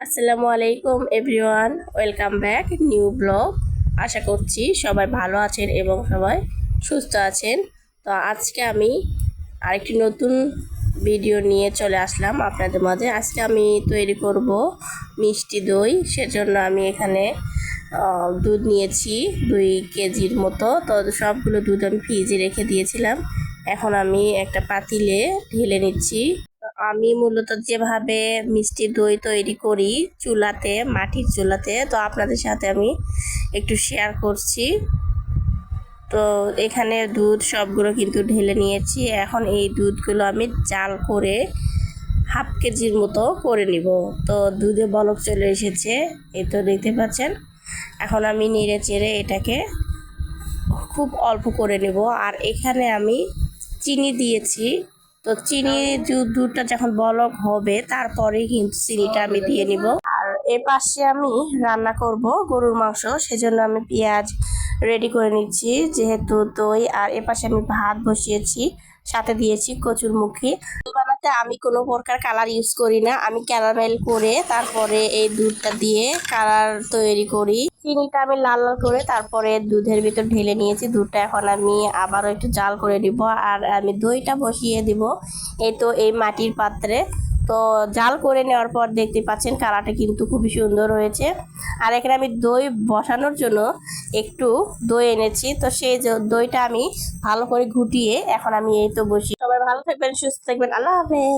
আসসালামু আলাইকুম, everyone. Welcome back, new blog. আশা করছি সবাই ভালো আছেন এবং সবাই সুস্থ আছেন। তো আজকে আমি আরেকটি নতুন ভিডিও নিয়ে চলে আসলাম আপনাদের মাঝে। আজকে আমি তৈরি করব মিষ্টি দই। সেজন্য আমি এখানে দুধ নিয়েছি দুই কেজির মতো। তো সবগুলো দুধ আমি ফ্রিজে রেখে দিয়েছিলাম। এখন আমি একটা পাতিলে ঢেলে নিচ্ছি। আমি মূলত যেভাবে মিষ্টি দই তৈরি করি চুলাতে, মাটির চুলাতে, তো আপনাদের সাথে আমি একটু শেয়ার করছি। তো এখানে দুধ সবগুলো কিন্তু ঢেলে নিয়েছি। এখন এই দুধগুলো আমি জাল করে হাফ কেজির মতো করে নিব। তো দুধে বলক চলে এসেছে এই তো দেখতে পাচ্ছেন। এখন আমি নেড়ে চেড়ে এটাকে খুব অল্প করে নেব। আর এখানে আমি চিনি দিয়েছি। তো চিনি দুধটা যখন বলক হবে, তারপরে কিন্তু চিনিটা আমি দিয়ে নিব। আর এ পাশে আমি রান্না করব গরুর মাংস, সেজন্য আমি পেঁয়াজ রেডি করে নিচ্ছি, যেহেতু দই, আর এ পাশে আমি ভাত বসিয়েছি, সাথে দিয়েছি কচুর মুখী বানাতে আমি কোনো প্রকার কালার ইউজ করি না। আমি ক্যারামেল করে তারপরে এই দুধটা দিয়ে কালার তৈরি করি। চিনিটা আমি লাল লাল করে তারপরে দুধের ভিতর ঢেলে নিয়েছি। দুধটা এখন আমি আবারও একটু জাল করে দিব আর আমি দইটা বসিয়ে দিব। এই তো এই মাটির পাত্রে। তো জাল করে নেওয়ার পর দেখতে পাচ্ছেন কালারটা কিন্তু খুবই সুন্দর হয়েছে। আর এখানে আমি দই বসানোর জন্য একটু দই এনেছি। তো সেই দইটা আমি ভালো করে ঘুটিয়ে এখন আমি এই তো বসি সবাই ভালো থাকবেন, সুস্থ থাকবেন। আল্লাহ হাফেজ।